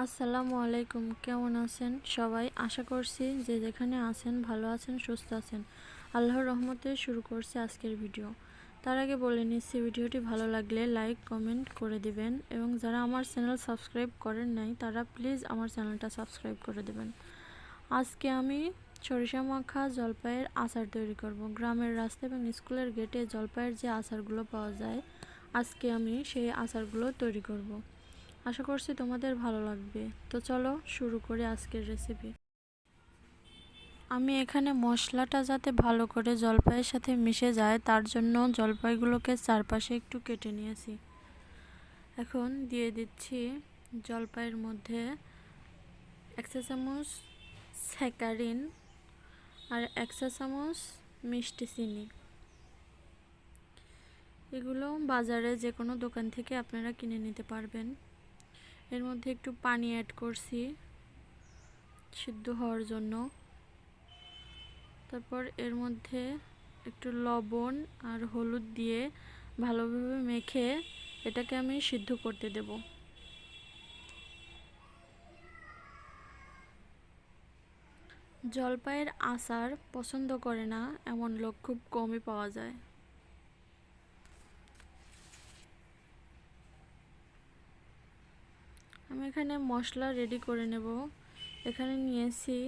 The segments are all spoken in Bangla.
আসসালামু আলাইকুম, কেমন আছেন সবাই? আশা করছি যে যেখানে আছেন ভালো আছেন, সুস্থ আছেন। আল্লাহর রহমতে শুরু করছি আজকের ভিডিও। তার আগে বলে নিচ্ছি, ভিডিওটি ভালো লাগলে লাইক, কমেন্ট করে দিবেন এবং যারা আমার চ্যানেল সাবস্ক্রাইব করেন নাই, তারা প্লিজ আমার চ্যানেলটা সাবস্ক্রাইব করে দেবেন। আজকে আমি সরিষা মাখা জলপাইয়ের আচার তৈরি করব। গ্রামের রাস্তা এবং স্কুলের গেটে জলপাইয়ের যে আচারগুলো পাওয়া যায়, আজকে আমি সেই আচারগুলো তৈরি করব। আশা করছি তোমাদের ভালো লাগবে। তো চলো শুরু করি আজকের রেসিপি আমি এখানে মশলাটা যাতে ভালো করে জলপাইয়ের সাথে মিশে যায়, তার জন্য জলপাইগুলোকে চারপাশে একটু কেটে নিয়েছি। এখন দিয়ে দিচ্ছি জলপাইয়ের মধ্যে এক চা চামচ স্যাকারিন আর এক চা চামচ মিষ্টি চিনি। এগুলো বাজারে যে কোনো দোকান থেকে আপনারা কিনে নিতে পারবেন। এর মধ্যে একটু পানি অ্যাড করছি, সিদ্ধ হওয়ার জন্য। তারপর এর মধ্যে একটু লবণ আর হলুদ দিয়ে ভালোভাবে মেখে এটাকে আমি সিদ্ধ করতে দেব। জলপাইয়ের আচার পছন্দ করে না, এমন লোক খুব কমই পাওয়া যায়। আমি এখানে মশলা রেডি করে নেব। এখানে নিয়েছি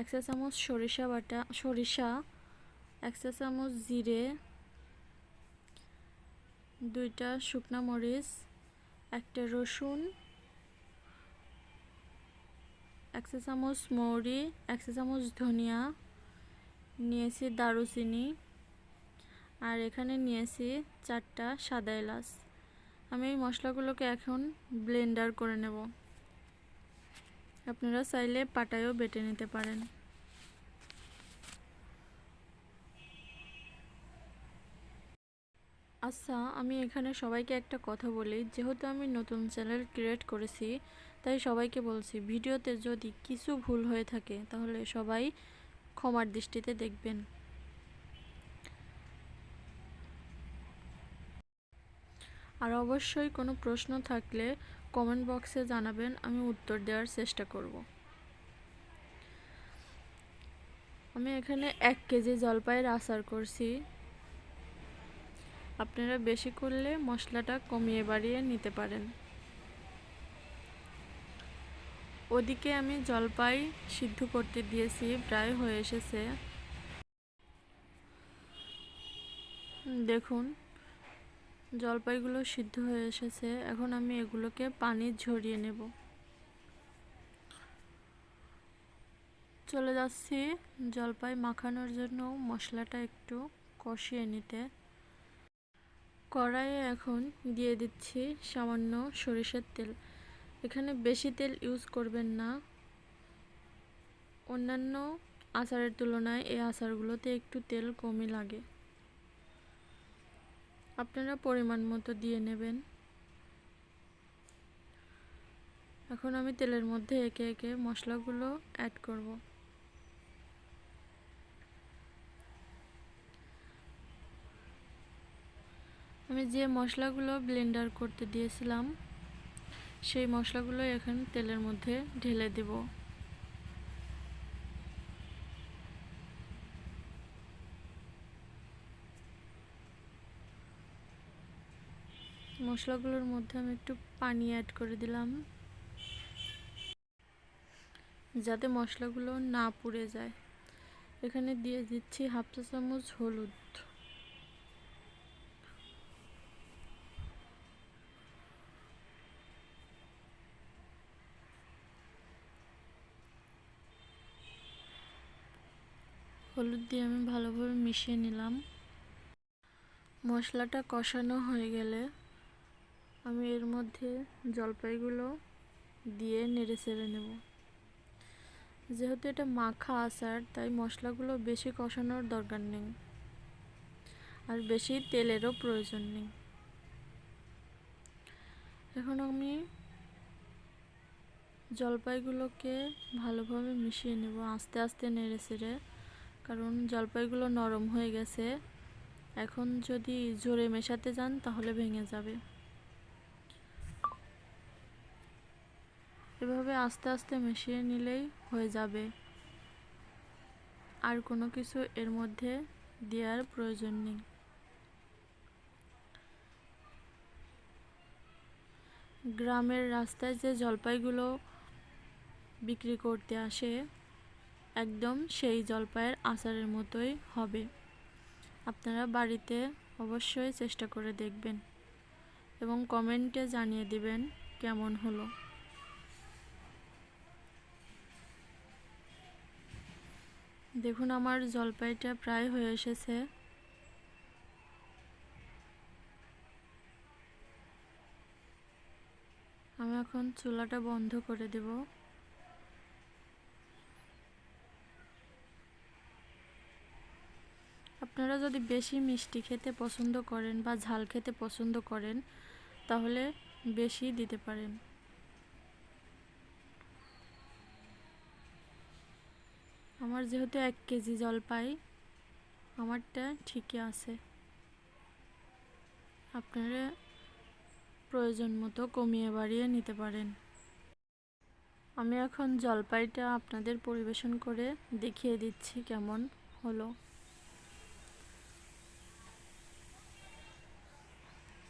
এক চা চামচ সরিষা বাটা, সরিষা, এক চা চামচ জিরে, দুইটা শুকনা মরিচ, একটা রসুন, এক চা চামচ মৌরি, এক চা চামচ ধনিয়া, নিয়েছি দারুচিনি, আর এখানে নিয়েছি চারটা সাদা এলাচ। আমি এই মশলাগুলোকে এখন ব্লেন্ডার করে নেব। আপনারা চাইলে পাটায়ও বেটে নিতে পারেন। আচ্ছা আমি এখানে সবাইকে একটা কথা বলি। যেহেতু আমি নতুন চ্যানেল ক্রিয়েট করেছি, তাই সবাইকে বলছি, ভিডিওতে যদি কিছু ভুল হয়ে থাকে, তাহলে সবাই ক্ষমার দৃষ্টিতে দেখবেন। আর অবশ্যই কোনো প্রশ্ন থাকলে কমেন্ট বক্সে জানাবেন, আমি উত্তর দেওয়ার চেষ্টা করব। আমি এখানে এক কেজি জলপাইয়ের আচার করছি। আপনারা বেশি করলে মশলাটা কমিয়ে বাড়িয়ে নিতে পারেন। ওদিকে আমি জলপাই সিদ্ধ করতে দিয়েছি, প্রায় হয়ে এসেছে। দেখুন জলপাইগুলো সিদ্ধ হয়ে এসেছে। এখন আমি এগুলোকে পানি ঝরিয়ে নেব। চলে যাচ্ছি জলপাই মাখানোর জন্য মশলাটা একটু কষিয়ে নিতে। কড়াইয়ে এখন দিয়ে দিচ্ছি সামান্য সরিষার তেল। এখানে বেশি তেল ইউজ করবেন না। অন্যান্য আচারের তুলনায় এই আচারগুলোতে একটু তেল কমই লাগে। আপনারা পরিমাণ মতো দিয়ে নেবেন। এখন আমি তেলের মধ্যে একে একে মশলাগুলো অ্যাড করব। আমি যে মশলাগুলো ব্লেন্ডার করতে দিয়েছিলাম, সেই মশলাগুলো এখন তেলের মধ্যে ঢেলে দেবো। মশলাগুলোর মধ্যে আমি একটু পানি অ্যাড করে দিলাম। যাতে মশলাগুলো না পুড়ে যায়। এখানে দিয়ে দিচ্ছি হাফ চা চামচ হলুদ। হলুদ দিয়ে আমি ভালোভাবে মিশিয়ে নিলাম। মশলাটা কষানো হয়ে গেলে আমি এর মধ্যে জলপাইগুলো দিয়ে নেড়ে চেড়ে নেব। যেহেতু এটা মাখা আচার, তাই মশলাগুলো বেশি কষানোর দরকার নেই। আর বেশি তেলেরও প্রয়োজন নেই। এখন আমি জলপাইগুলোকে ভালোভাবে মিশিয়ে নেব, আস্তে আস্তে নেড়ে চেড়ে। কারণ জলপাইগুলো নরম হয়ে গেছে। এখন যদি জোরে মেশাতে যান, তাহলে ভেঙে যাবে। এভাবে আস্তে আস্তে মিশিয়ে নিলেই হয়ে যাবে। আর কোনো কিছু এর মধ্যে দেওয়ার প্রয়োজন নেই। গ্রামের রাস্তায় যে জলপাইগুলো বিক্রি করতে আসে, একদম সেই জলপাইয়ের আচারের মতোই হবে। আপনারা বাড়িতে অবশ্যই চেষ্টা করে দেখবেন এবং কমেন্টে জানিয়ে দিবেন কেমন হলো। দেখুন, আমার জলপাইটা প্রায় হয়ে এসেছে। আমি এখন চুলাটা বন্ধ করে দেব। আপনারা যদি বেশি মিষ্টি খেতে পছন্দ করেন বা ঝাল খেতে পছন্দ করেন, তাহলে বেশি দিতে পারেন। আমার যেহেতু এক কেজি জলপাই, আমারটা ঠিকই আছে। আপনারা প্রয়োজন মতো কমিয়ে বাড়িয়ে নিতে পারেন। আমি এখন জলপাইটা আপনাদের পরিবেশন করে দেখিয়ে দিচ্ছি কেমন হলো।